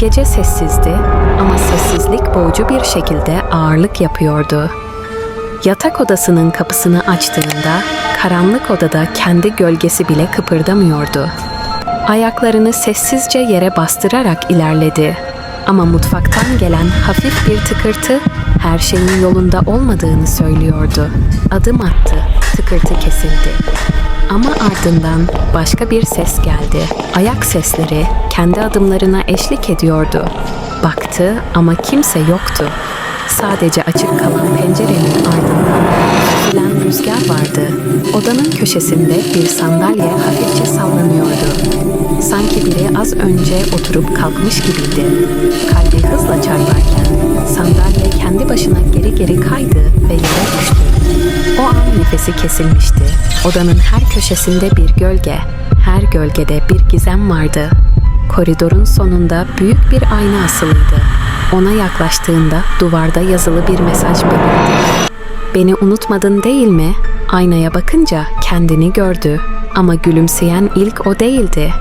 Gece sessizdi ama sessizlik boğucu bir şekilde ağırlık yapıyordu. Yatak odasının kapısını açtığında karanlık odada kendi gölgesi bile kıpırdamıyordu. Ayaklarını sessizce yere bastırarak ilerledi. Ama mutfaktan gelen hafif bir tıkırtı her şeyin yolunda olmadığını söylüyordu. Adım attı, tıkırtı kesildi. Ama ardından başka bir ses geldi. Ayak sesleri kendi adımlarına eşlik ediyordu. Baktı ama kimse yoktu. Sadece açık kalan pencerenin ardından filan rüzgar vardı. Odanın köşesinde bir sandalye hafifçe sallanıyordu. Sanki biri az önce oturup kalkmış gibiydi. Kalbi hızla çarparken sandalye kendi başına geri geri kaydı ve yere düştü. Nefesi kesilmişti. Odanın her köşesinde bir gölge, her gölgede bir gizem vardı. Koridorun sonunda büyük bir ayna asılıydı. Ona yaklaştığında duvarda yazılı bir mesaj belirdi. Beni unutmadın değil mi? Aynaya bakınca kendini gördü. Ama gülümseyen ilk o değildi.